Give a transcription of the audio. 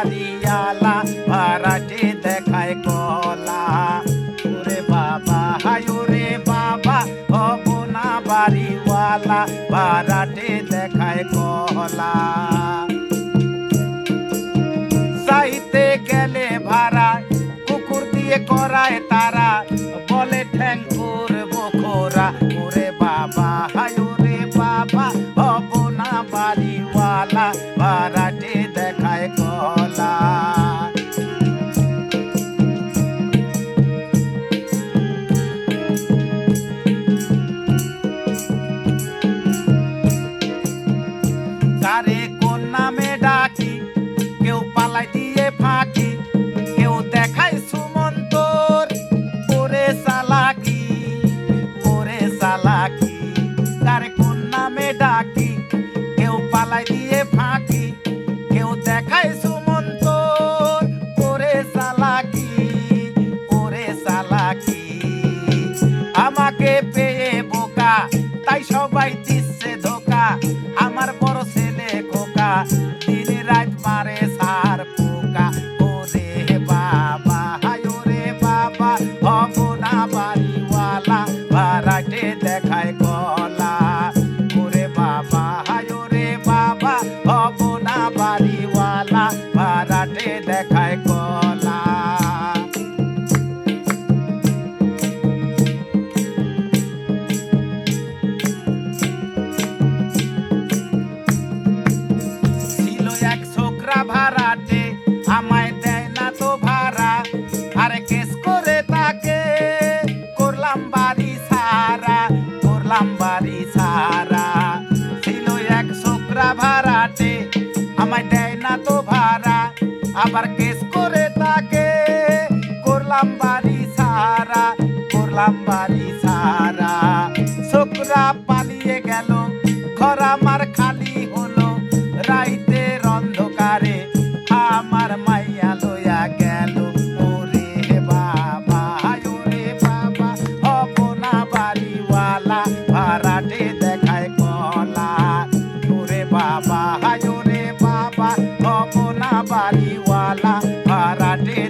বাড়িয়ালা ভাড়াটে দেখায় কলা। ওরে বাবা হায়ুরে বাবা হব না বাড়িওয়ালা ভাড়াটে দেখায় কলা। যাইতে গেলে ভাড়া, কুকুর দিয়ে করায় তারা, বলে ঠ্যাঙ্কুর বখোরা ওরে বাবা হায়ুরে বাবা হব না বাড়িওয়ালা ভাড়াটে দেখায় কলা। কেউ দিয়ে ফাঁকি, কেউ দেখায় সুমন্তর। ওরে সালাকি ওরে সালাকি, কারে কোন নামে ডাকি? কেউ পালাই দিয়ে ফাঁকি, কেউ দেখায় সুমন্তর। ওরে সালাকি ওরে সালাকি, আমাকে পেয়ে বোকা, তাই সবাই দিচ্ছে ধোকা, আমার বড় ছেলে খোকা। আবার কেস করে তাকে। করলাম বাড়ি সারা, করলাম বাড়ি সারা। ছোকরা পালিয়ে গেল, ঘর আমার খালি হলো। রাইতের অন্ধকারে bala para de